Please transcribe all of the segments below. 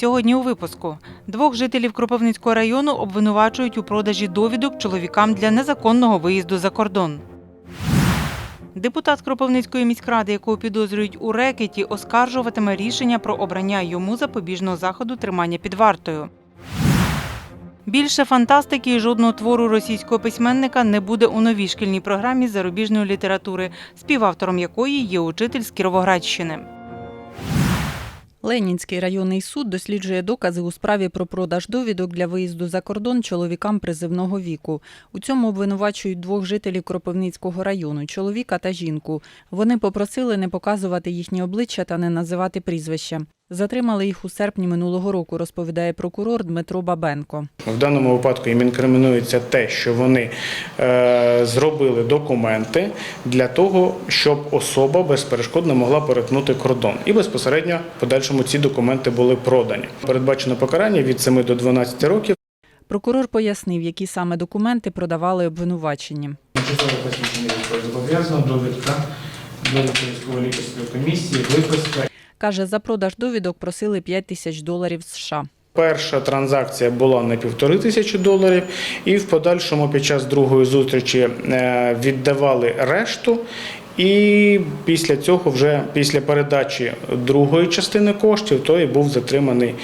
Сьогодні у випуску двох жителів Кропивницького району обвинувачують у продажі довідок чоловікам для незаконного виїзду за кордон. Депутат Кропивницької міськради, якого підозрюють у рекеті, оскаржуватиме рішення про обрання йому запобіжного заходу тримання під вартою. Більше фантастики і жодного твору російського письменника не буде у новій шкільній програмі зарубіжної літератури, співавтором якої є учитель з Кіровоградщини. Ленінський районний суд досліджує докази у справі про продаж довідок для виїзду за кордон чоловікам призивного віку. У цьому обвинувачують двох жителів Кропивницького району чоловіка та жінку. Вони попросили не показувати їхні обличчя та не називати прізвища. Затримали їх у серпні минулого року, розповідає прокурор Дмитро Бабенко. В даному випадку їм інкримінується те, що вони е, зробили документи для того, щоб особа безперешкодно могла перетнути кордон. І безпосередньо в подальшому ці документи були продані. Передбачено покарання від 7 до 12 років. Прокурор пояснив, які саме документи продавали обвинувачені. Тимчасове посвідчення зобов'язано, довідка, довідка військової лікарської комісії, виписка. Каже, за продаж довідок просили 5 тисяч доларів США. Перша транзакція була на півтори тисячі доларів, і в подальшому під час другої зустрічі е, віддавали решту. І після цього, вже після передачі другої частини коштів, той був затриманий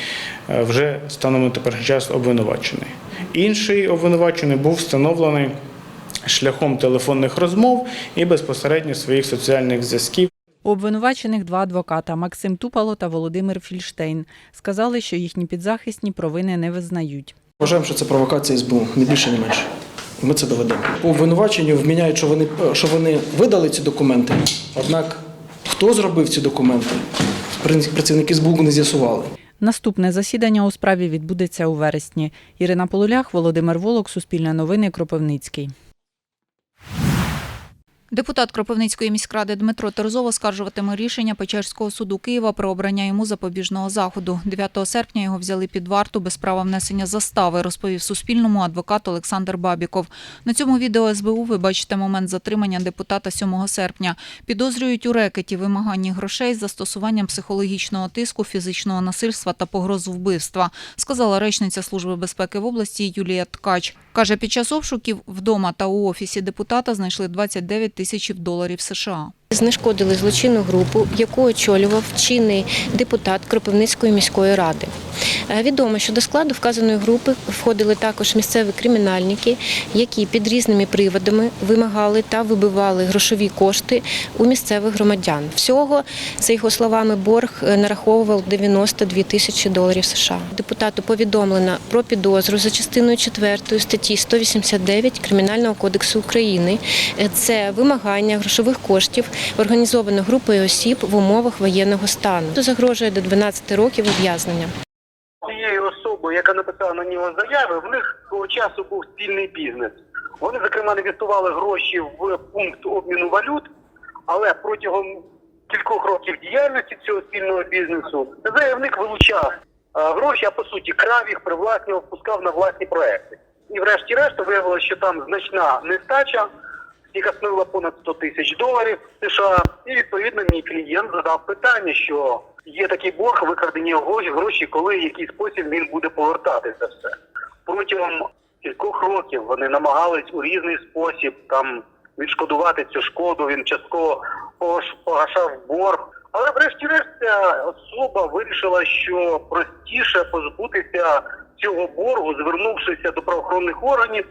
е, вже станом на теперішній час обвинувачений. Інший обвинувачений був встановлений шляхом телефонних розмов і безпосередньо своїх соціальних зв'язків. У обвинувачених два адвоката Максим Тупало та Володимир Фільштейн. Сказали, що їхні підзахисні провини не визнають. Вважаємо, що це провокація СБУ, не більше, не менше. Ми це доведемо. По обвинуваченню вміняють, що вони, що вони видали ці документи. Однак, хто зробив ці документи, працівники СБУ не з'ясували. Наступне засідання у справі відбудеться у вересні. Ірина Полулях, Володимир Волок, Суспільне новини, Кропивницький. Депутат Кропивницької міськради Дмитро Терзов оскаржуватиме рішення Печерського суду Києва про обрання йому запобіжного заходу. 9 серпня його взяли під варту без права внесення застави, розповів Суспільному адвокат Олександр Бабіков. На цьому відео СБУ ви бачите момент затримання депутата 7 серпня. Підозрюють у рекеті вимаганні грошей з застосуванням психологічного тиску, фізичного насильства та погроз вбивства, сказала речниця Служби безпеки в області Юлія Ткач. Каже, під час обшуків вдома та у офісі депутата знайшли 29 тисяч доларів США. Знешкодили злочинну групу, яку очолював чинний депутат Кропивницької міської ради. Е, Відомо, що до складу вказаної групи входили також місцеві кримінальники, які під різними приводами вимагали та вибивали грошові кошти у місцевих громадян. Всього, за його словами, борг е, нараховував 92 тисячі доларів США. Депутату повідомлено про підозру за частиною 4 статті 189 Кримінального кодексу України. Е, Це вимагання грошових коштів організовано групою осіб в умовах воєнного стану. Це загрожує до 12 років ув'язнення. цією особою, яка написала на нього заяви, в них того часу був спільний бізнес. Вони, зокрема, інвестували гроші в пункт обміну валют, але протягом кількох років діяльності цього спільного бізнесу заявник вилучав е, гроші, а по суті крав їх, привласнював, впускав на власні проекти. І врешті-решт виявилося, що там значна нестача, яка становила понад 100 тисяч доларів США. І відповідно мій клієнт задав питання, що є такий борг, викрадені гроші, коли в який спосіб він буде повертати це все. Протягом кількох років вони намагались у різний спосіб там відшкодувати цю шкоду. Він частково погашав борг. Але врешті-решт ця особа вирішила, що простіше позбутися цього боргу, звернувшися до правоохоронних органів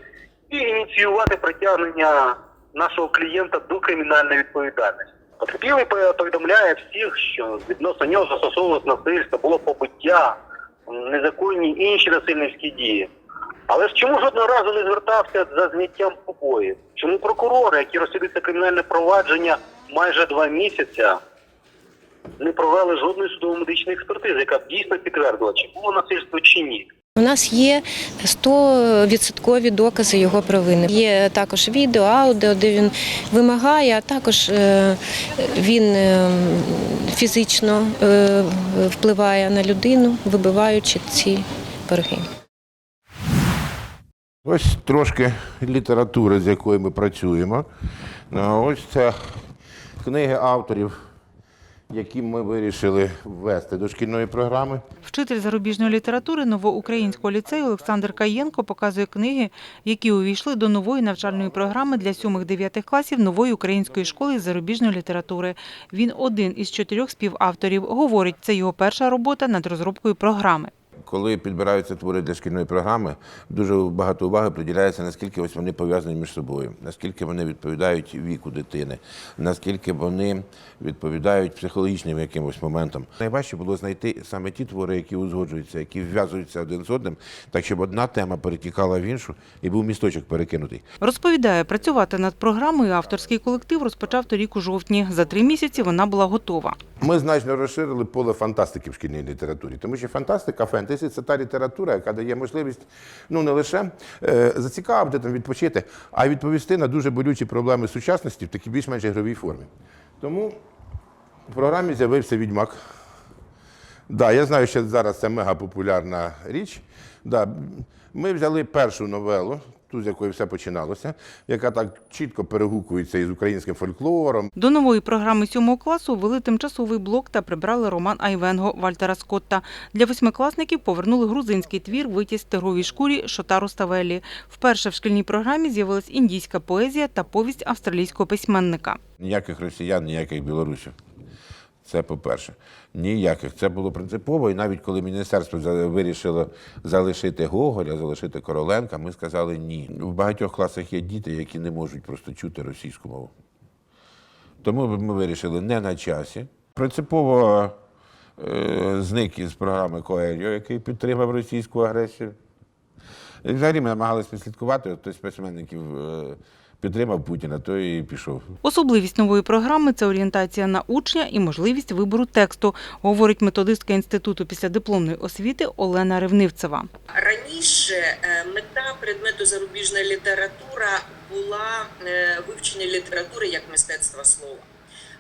і ініціювати притягнення нашого клієнта до кримінальної відповідальності. Потерпілий повідомляє всіх, що відносно нього застосовувалось насильство, було побиття, незаконні інші насильницькі дії. Але ж чому жодного разу не звертався за зняттям побоїв? Чому прокурори, які розслідують кримінальне провадження майже два місяці, не провели жодної судово-медичної експертизи, яка б дійсно підтвердила, чи було насильство чи ні? У нас є 100% докази його провини. Є також відео, аудіо, де він вимагає, а також е, він е, фізично е, впливає на людину, вибиваючи ці борги. Ось трошки літератури, з якою ми працюємо. Ось це книги авторів які ми вирішили ввести до шкільної програми. Вчитель зарубіжної літератури новоукраїнського ліцею Олександр Каєнко показує книги, які увійшли до нової навчальної програми для 7-9 класів нової української школи зарубіжної літератури. Він один із чотирьох співавторів. Говорить, це його перша робота над розробкою програми. Коли підбираються твори для шкільної програми, дуже багато уваги приділяється, наскільки ось вони пов'язані між собою, наскільки вони відповідають віку дитини, наскільки вони відповідають психологічним якимось моментам. Найважче було знайти саме ті твори, які узгоджуються, які вв'язуються один з одним, так щоб одна тема перетікала в іншу і був місточок перекинутий. Розповідає, працювати над програмою авторський колектив розпочав торік у жовтні. За три місяці вона була готова. Ми значно розширили поле фантастики в шкільній літературі, тому що фантастика, фентезі це та література, яка дає можливість ну не лише е, зацікавити там відпочити, а й відповісти на дуже болючі проблеми сучасності в такій більш-менш ігровій формі. Тому в програмі з'явився відьмак. Да, я знаю, що зараз це мега популярна річ. Да, ми взяли першу новелу, ту, з якої все починалося, яка так чітко перегукується із українським фольклором, До нової програми сьомого класу ввели тимчасовий блок та прибрали роман Айвенго Вальтера Скотта. Для восьмикласників повернули грузинський твір «Витязь в тигровій шкурі Шотару Ставелі. Вперше в шкільній програмі з'явилась індійська поезія та повість австралійського письменника. Ніяких росіян, ніяких білорусів. Це по-перше. Ніяких. Це було принципово. І навіть коли міністерство вирішило залишити Гоголя, залишити Короленка, ми сказали ні. В багатьох класах є діти, які не можуть просто чути російську мову. Тому ми вирішили не на часі. Принципово е, зник із програми Коельо, який підтримав російську агресію. І взагалі ми намагалися слідкувати, хтось письменників е, підтримав Путіна, той і пішов. Особливість нової програми це орієнтація на учня і можливість вибору тексту, говорить методистка інституту післядипломної освіти Олена Ревнивцева. Раніше е, мета предмету зарубіжна література була е, вивчення літератури як мистецтва слова.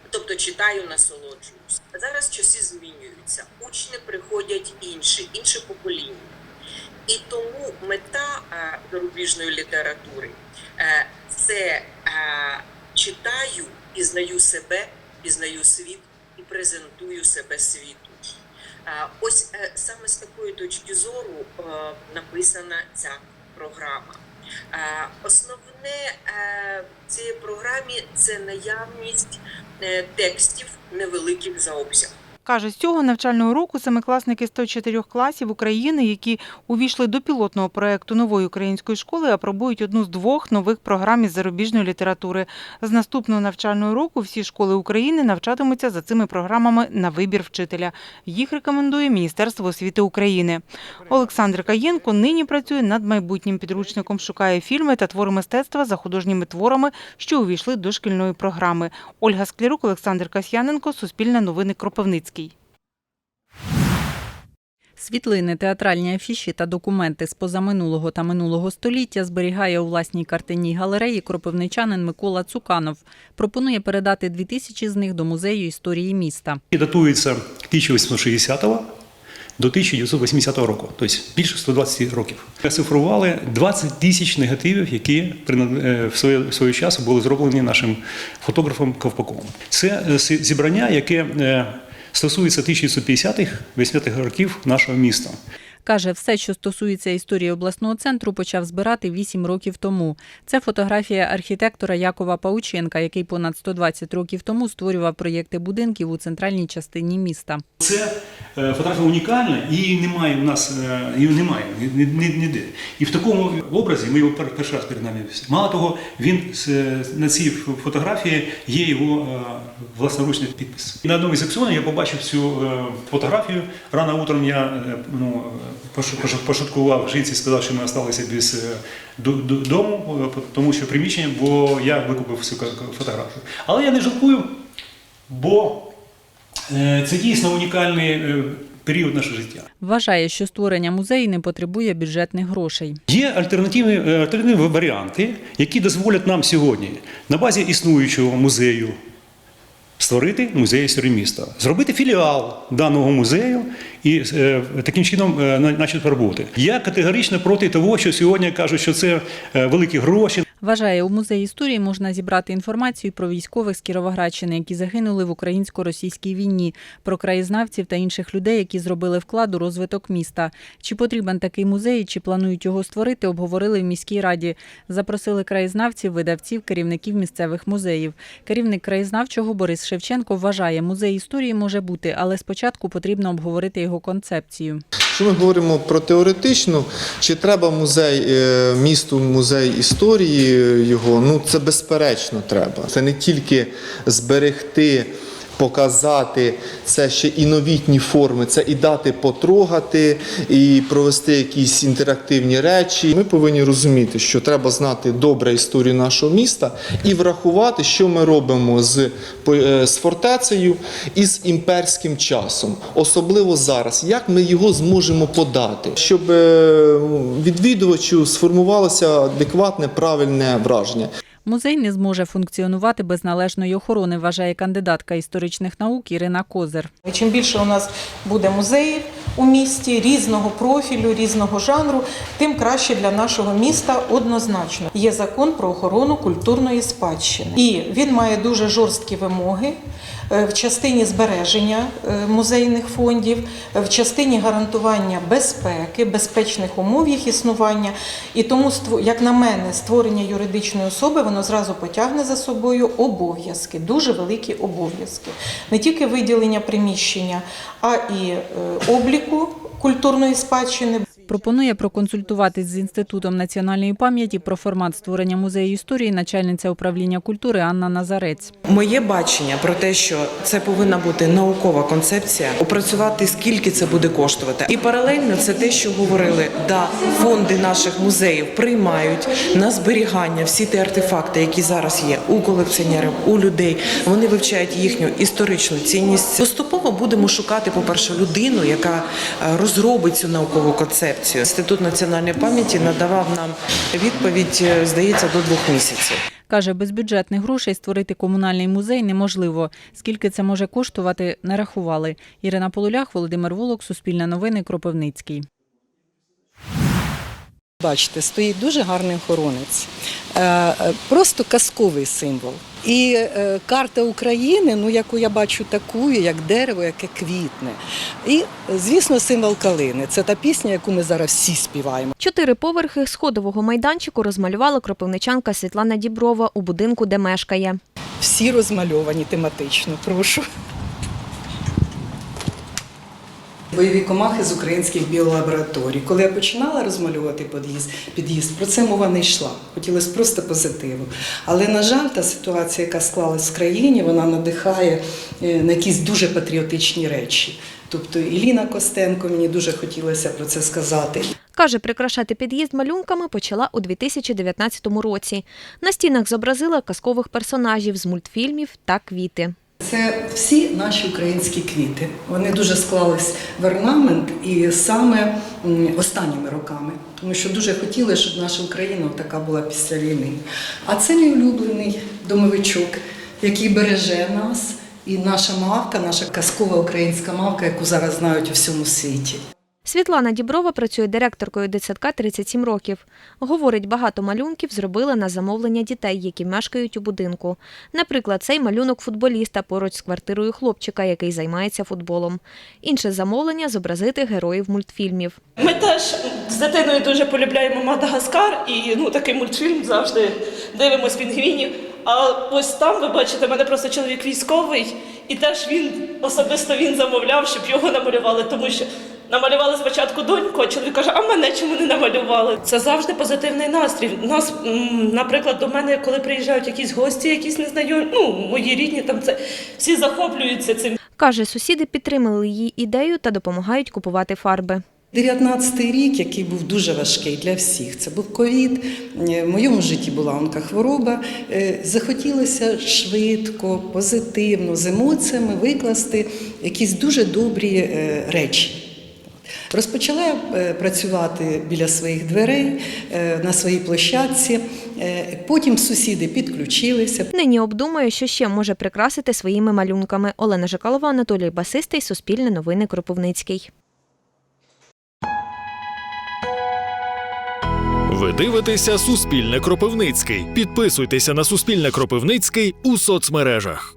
Тобто читаю, насолоджуюсь. А зараз часи змінюються. Учні приходять інші, інше покоління. І тому мета е, зарубіжної літератури е, це е, читаю, пізнаю себе, пізнаю світ і презентую себе світу. Ось саме з такої точки зору написана ця програма. Основне цій програмі це наявність текстів невеликих за обсягом. Каже, з цього навчального року семикласники 104 класів України, які увійшли до пілотного проекту нової української школи, апробують одну з двох нових програм із зарубіжної літератури. З наступного навчального року всі школи України навчатимуться за цими програмами на вибір вчителя. Їх рекомендує Міністерство освіти України. Олександр Каєнко нині працює над майбутнім підручником, шукає фільми та твори мистецтва за художніми творами, що увійшли до шкільної програми. Ольга Склярук, Олександр Касьяненко, Суспільне новини Кропивницький. Світлини, театральні афіші та документи з позаминулого та минулого століття зберігає у власній картинній галереї кропивничанин Микола Цуканов. Пропонує передати дві тисячі з них до музею історії міста. Датується 1860 до 1980 року, тобто більше 120 років. Цифрували 20 тисяч негативів, які е, в своє, в своє час були зроблені нашим фотографом Ковпаковим. Це е, зібрання, яке е, стосується 1950-х, 80-х років нашого міста. Каже, все, що стосується історії обласного центру, почав збирати вісім років тому. Це фотографія архітектора Якова Паученка, який понад 120 років тому створював проєкти будинків у центральній частині міста. Це е, фотографія унікальна, і немає у нас е, її немає ні- ні- ніде. І в такому образі ми його пер- перший раз перед нами. Мало того, він з- на цій фотографії є його е, власноручний підпис. І на одному із акціонів я побачив цю е, фотографію. Рано утром я е, ну, пошуткував жінці, сказав, що ми залишилися без е, дому, е, тому що приміщення, бо я викупив ка- фотографію. Але я не жалкую, бо Е, Це дійсно унікальний період нашого життя. Вважає, що створення музею не потребує бюджетних грошей. Є альтернативні, альтернативні варіанти, які дозволять нам сьогодні на базі існуючого музею створити музей міста, зробити філіал даного музею і е, таким чином е, на- почати роботи. Я категорично проти того, що сьогодні кажуть, що це е, великі гроші. Вважає, у музеї історії можна зібрати інформацію про військових з Кіровоградщини, які загинули в українсько-російській війні, про краєзнавців та інших людей, які зробили вклад у розвиток міста. Чи потрібен такий музей, чи планують його створити, обговорили в міській раді. Запросили краєзнавців, видавців, керівників місцевих музеїв. Керівник краєзнавчого Борис Шевченко вважає, музей історії може бути, але спочатку потрібно обговорити його концепцію. Якщо ми говоримо про теоретичну, чи треба музей е, місту, музей історії його, ну це безперечно треба. Це не тільки зберегти. Показати це ще і новітні форми, це і дати потрогати, і провести якісь інтерактивні речі. Ми повинні розуміти, що треба знати добре історію нашого міста і врахувати, що ми робимо з, е, з фортецею і з імперським часом, особливо зараз, як ми його зможемо подати, щоб е, відвідувачу сформувалося адекватне, правильне враження. Музей не зможе функціонувати без належної охорони, вважає кандидатка історичних наук Ірина Козир. Чим більше у нас буде музеїв у місті різного профілю, різного жанру, тим краще для нашого міста однозначно. Є закон про охорону культурної спадщини, і він має дуже жорсткі вимоги е, в частині збереження е, музейних фондів, в частині гарантування безпеки, безпечних умов їх існування. І тому, як на мене, створення юридичної особи воно зразу потягне за собою обов'язки, дуже великі обов'язки. Не тільки виділення приміщення, а і е, обліку культурної спадщини. Пропонує проконсультуватись з Інститутом національної пам'яті про формат створення музею історії начальниця управління культури Анна Назарець. Моє бачення про те, що це повинна бути наукова концепція, опрацювати скільки це буде коштувати. І паралельно це те, що говорили, да, фонди наших музеїв приймають на зберігання всі ті артефакти, які зараз є у колекціонерів, у людей. Вони вивчають їхню історичну цінність. Поступово будемо шукати, по-перше, людину, яка е, розробить цю наукову концепцію. Інститут національної пам'яті надавав нам відповідь, е, здається, до двох місяців. Каже, без бюджетних грошей створити комунальний музей неможливо. Скільки це може коштувати, не рахували. Ірина Полулях, Володимир Волок, Суспільне новини, Кропивницький. Бачите, стоїть дуже гарний охоронець, Е, е, просто казковий символ. І е, карта України, ну яку я бачу таку, як дерево, яке квітне. І, звісно, символ калини. Це та пісня, яку ми зараз всі співаємо. Чотири поверхи сходового майданчику розмалювала кропивничанка Світлана Діброва у будинку, де мешкає. Всі розмальовані тематично. Прошу. Бойові комахи з українських біолабораторій. Коли я починала розмалювати під'їзд, під'їзд, про це мова не йшла. Хотілося просто позитиву. Але, на жаль, та ситуація, яка склалась в країні, вона надихає е, на якісь дуже патріотичні речі. Тобто Іліна Костенко, мені дуже хотілося про це сказати. Каже, прикрашати під'їзд малюнками почала у 2019 році. На стінах зобразила казкових персонажів з мультфільмів та квіти. Це всі наші українські квіти. Вони дуже склались в орнамент і саме останніми роками, тому що дуже хотіли, щоб наша Україна така була після війни. А це мій улюблений домовичок, який береже нас, і наша мавка, наша казкова українська мавка, яку зараз знають у всьому світі. Світлана Діброва працює директоркою дитсадка 37 років. Говорить, багато малюнків зробила на замовлення дітей, які мешкають у будинку. Наприклад, цей малюнок футболіста поруч з квартирою хлопчика, який займається футболом. Інше замовлення зобразити героїв мультфільмів. Ми теж з дитиною дуже полюбляємо Мадагаскар і ну такий мультфільм завжди дивимось пінгвінів. А ось там ви бачите, мене просто чоловік військовий, і теж він особисто він замовляв, щоб його намалювали, тому що намалювали спочатку доньку, а чоловік каже, а мене чому не намалювали? Це завжди позитивний настрій. У Нас, наприклад, до мене, коли приїжджають якісь гості, якісь незнайомі, ну мої рідні, там це всі захоплюються цим. Каже, сусіди підтримали її ідею та допомагають купувати фарби. 19-й рік, який був дуже важкий для всіх, це був ковід. е, В моєму житті була онкохвороба. Е, Захотілося швидко, позитивно, з емоціями викласти якісь дуже добрі е, речі. Розпочала я е, працювати біля своїх дверей е, на своїй площадці. Е, Потім сусіди підключилися. Нині обдумує, що ще може прикрасити своїми малюнками. Олена Жикалова, Анатолій Басистий, Суспільне новини Кропивницький. Ви дивитеся Суспільне Кропивницький. Підписуйтеся на Суспільне Кропивницький у соцмережах.